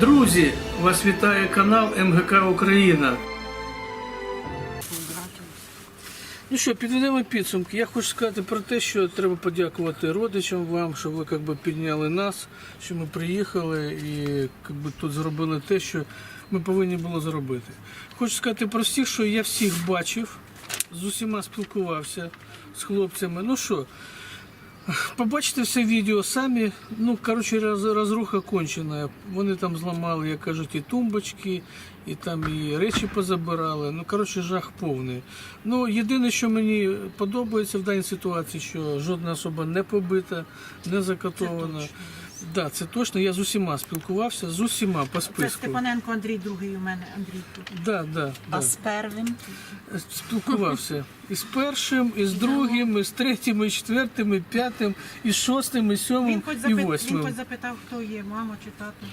Друзі, вас вітає канал МГК Україна. Ну що, підведемо підсумки. Я хочу сказати про те, що треба подякувати родичам вам, що ви якби, підняли нас, що ми приїхали і якби, тут зробили те, що ми повинні були зробити. Хочу сказати про всіх, що я всіх бачив, з усіма спілкувався з хлопцями. Ну що, Побачите все відео самі. Ну, коротше, роз, розруха кончена. Вони там зламали, як кажуть, і тумбочки, і там і речі позабирали. Ну, коротше, жах повний. Ну, єдине, що мені подобається в даній ситуації, що жодна особа не побита, не закатована. Да, це точно. Я з усіма спілкувався, з усіма по Це. Степаненко Андрій другий у мене, Андрій тут. Да, да, А да. з первим Спілкувався і з першим, і з другим, і з третім, і з четвертим, і п'ятим, і з шостим, і сьомим, він хоч, і запит... він хоч запитав, хто є, мама чи тато.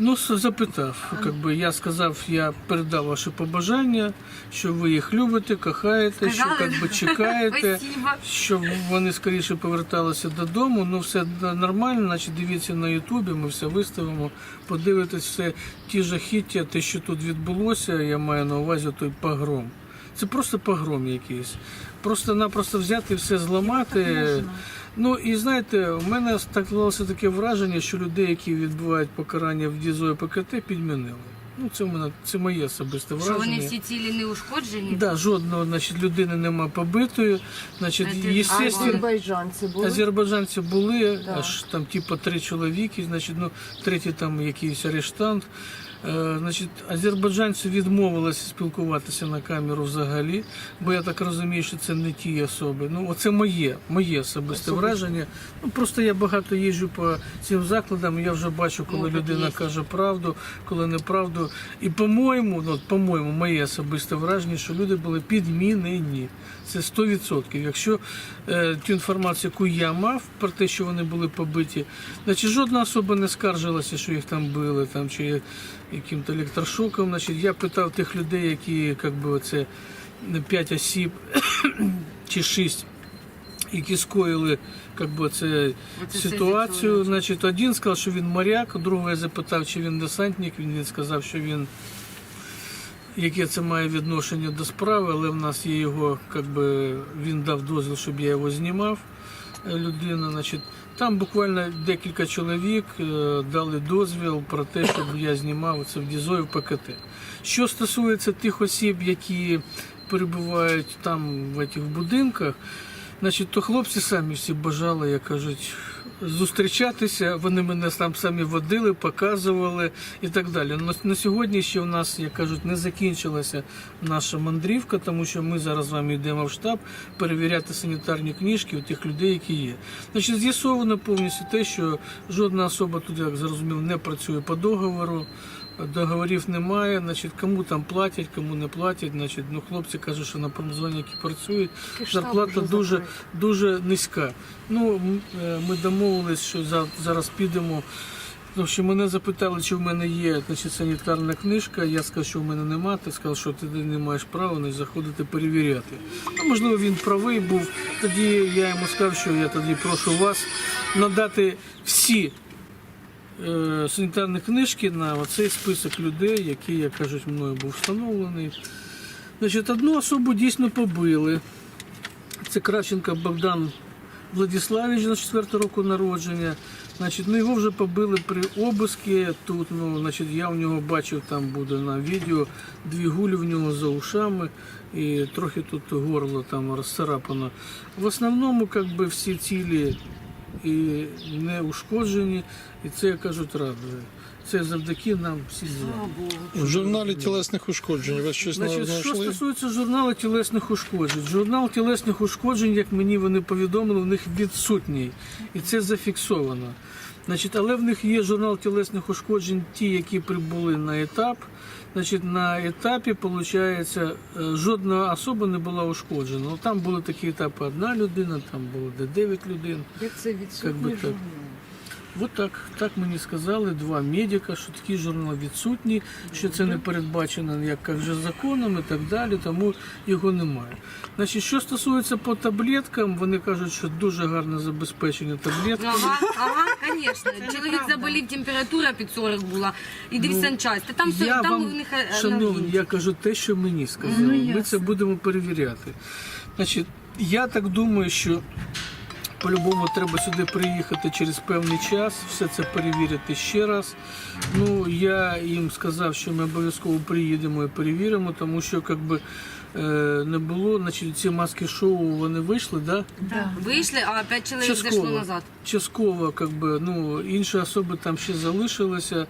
Ну, запитав, как би я сказав, я передав ваші побажання, що ви їх любите, кохаєте, що Сказали? как би, чекаєте, щоб вони скоріше поверталися додому. Ну, все нормально, значить дивіться на Ютубі, ми все виставимо, подивитесь все ті жахіття, те, що тут відбулося, я маю на увазі той погром. Це просто погром якийсь. Просто-напросто взяти все зламати. Ну і знаєте, у мене склалося таке враження, що людей, які відбувають покарання в ДІЗО і ПКТ, підмінили. Ну, це мене це моє особисте Що враження. вони всі цілі не ушкоджені? Да, жодного значить, людини нема побитої. Значить, Це- естественно, Азербайджанці були. азербайджанці були, Да. аж там типу три чоловіки, значить, ну, третій там якийсь арештант. Е, значить, азербайджанці відмовилися спілкуватися на камеру взагалі, бо я так розумію, що це не ті особи. Ну, оце моє, моє особисте враження. Ну, просто я багато їжджу по цим закладам, і я вже бачу, коли Ну, так людина є. каже правду, коли неправду. І по-моєму, ну, по-моєму, моє особисте враження, що люди були підмінені. Це 100%. Якщо е, ту інформацію, яку я мав про те, що вони були побиті, значить жодна особа не скаржилася, що їх там били, там, чи яким-то електрошоком. Значить, я питав тих людей, які як би, це 5 осіб чи 6, які скоїли як би, це ситуацію. Значить, один сказав, що він моряк, другого я запитав, чи він десантник. Він, сказав, що він яке це має відношення до справи, але в нас є його, як би, він дав дозвіл, щоб я його знімав. е, Людина, значить, там буквально декілька чоловік е, дали дозвіл про те, щоб я знімав це в ДІЗО і в ПКТ. Що стосується тих осіб, які перебувають там в цих будинках, значить, то хлопці самі всі бажали, як кажуть, зустрічатися. Вони мене там самі водили, показували і так далі. На, сьогодні ще в нас, як кажуть, не закінчилася наша мандрівка, тому що ми зараз з вами йдемо в штаб перевіряти санітарні книжки у тих людей, які є. Значить, з'ясовано повністю те, що жодна особа тут, як зрозумів, не працює по договору. Договорів немає, значить, кому там платять, кому не платять. Значить, ну хлопці кажуть, що на промзоні, які працюють, зарплата дуже, дуже низька. Ну, е, ми домовились, що за- зараз підемо. Тому що мене запитали, чи в мене є значить, санітарна книжка. Я сказав, що в мене нема. Ти сказав, що ти не маєш права значить, заходити перевіряти. Ну, можливо, він правий був. Тоді я йому сказав, що я тоді прошу вас надати всі санітарні книжки на оцей список людей, які, як кажуть, мною був встановлений. Значить, одну особу дійсно побили. Це Кравченко Богдан Владиславович на 4 року народження. Значить, ну його вже побили при обиску тут. Ну, значить, я в нього бачив, там буде на відео дві гулі в нього за ушами і трохи тут горло там розцарапано. В основному, як би, всі цілі і не ушкоджені, і це, як кажуть, радує. Це завдяки нам всі В журналі тілесних ушкоджень ви щось Значить, що знайшли? стосується журналу тілесних ушкоджень, журнал тілесних ушкоджень, як мені вони повідомили, у них відсутній, і це зафіксовано. Значить, але в них є журнал тілесних ушкоджень, ті, які прибули на етап. Значить, на етапі, виходить, жодна особа не була ушкоджена. Ну, там були такі етапи: одна людина, там було де 9 людей. Як це відсутній журнал? От так, так мені сказали два медика, що такий журнал відсутній, що це не передбачено як як вже законом і так далі, тому його немає. Значить, що стосується по таблеткам, вони кажуть, що дуже гарне забезпечення таблетками. Ага, ага, звісно. Чоловік заболів, температура під 40 була. І дивись санчасть. Та там все, я там вам, у них е, шановні, я кажу те, що мені сказали. Ми це будемо перевіряти. Значить, я так думаю, що по-любому треба сюди приїхати через певний час, все це перевірити ще раз. Ну, я їм сказав, що ми обов'язково приїдемо і перевіримо, тому що якби е, не було, значить, ці маски шоу вони вийшли, да? Вийшли, а п'ять чоловік зайшло назад. частково, как би, ну, інші особи там ще залишилися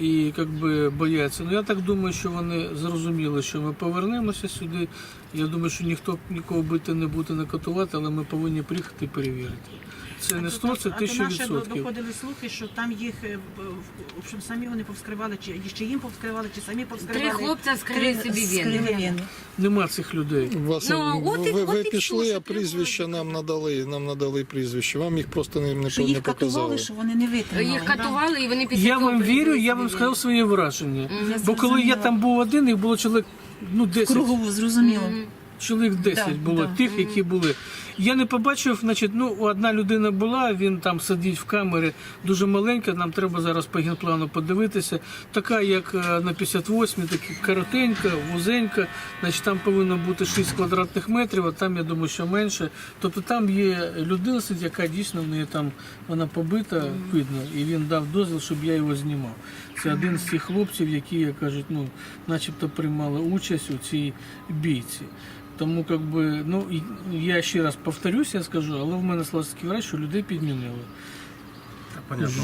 і как би, бояться. Ну я так думаю, що вони зрозуміли, що ми повернемося сюди. Я думаю, що ніхто нікого бити не буде не катувати, але ми повинні приїхати і перевірити. Це не 100, це А тисяча відсотків. доходили слухи, що там їх е, в- общем, самі вони повскривали, чи чи їм повскривали, чи самі повскривали. Три хлопця скрили собі вени. Нема цих людей. Вас, Ну, от ви, от ви і пішли, а прізвища нам надали, нам надали прізвище. Вам їх просто не, не, Що не їх показали. катували, що вони не витримали. Їх катували, і вони після Я вам вірю, я вам вени. сказав своє враження. Бо коли я там був один, їх було чоловік ну, 10. Кругову зрозуміло. Чоловік 10 Да, було да. тих, які були. Я не побачив, значить, ну одна людина була, він там сидить в камері, дуже маленька. Нам треба зараз по генплану подивитися. Така, як е, на 58, така коротенька, вузенька. Значить, там повинно бути 6 квадратних метрів, а там я думаю, що менше. Тобто там є людина, сидить, яка дійсно в неї там вона побита, видно, і він дав дозвіл, щоб я його знімав. Це один з тих хлопців, які як кажуть, ну, начебто приймали участь у цій бійці. Тому как би, ну і я ще раз повторюсь, я скажу, але в мене склалося таке враження, що людей підмінили.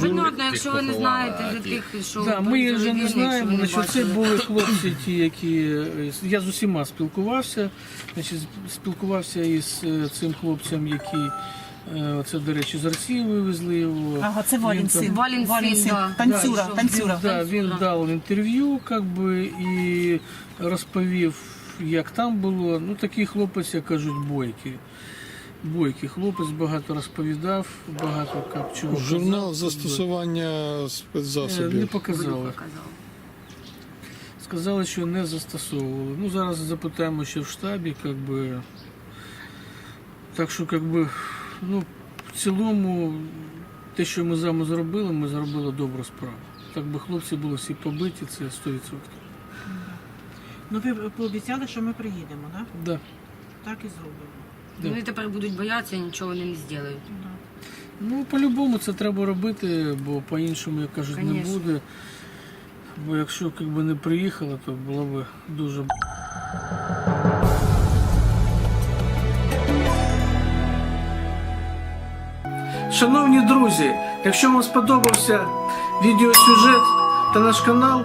Понятно, якщо ви не знаєте вже тих, що Да, ми їх вже не знаємо. Значить, це були хлопці, ті, які е, я з усіма спілкувався. Значить, спілкувався із е, цим хлопцем, який е, це, до речі, з Росії вивезли його. Ага, це Валін Він там- син. Валін Валін син, син. да. Танцюра, Да, танцюра. Да, він дав інтерв'ю, как би, і розповів, як там було. Ну, такий хлопець, як кажуть, бойкий. Бойкий хлопець багато розповідав, багато як чого. Журнал казав, застосування Е, Не показали. Сказали, що не застосовували. Ну, зараз запитаємо ще в штабі, как би. Так що, как би, ну, в цілому, те, що ми з вами зробили, ми зробили добру справу. Так би хлопці були всі побиті, це 100%. Ну ви пообіцяли, що ми приїдемо, так? Да. Так і зробимо. Да. Вони тепер будуть боятися, і нічого вони не зроблять. Ну, по-любому це треба робити, бо по-іншому, як кажуть, не буде. Бо якщо как би, не приїхала, то було б дуже. Шановні друзі, якщо вам сподобався відеосюжет та наш канал,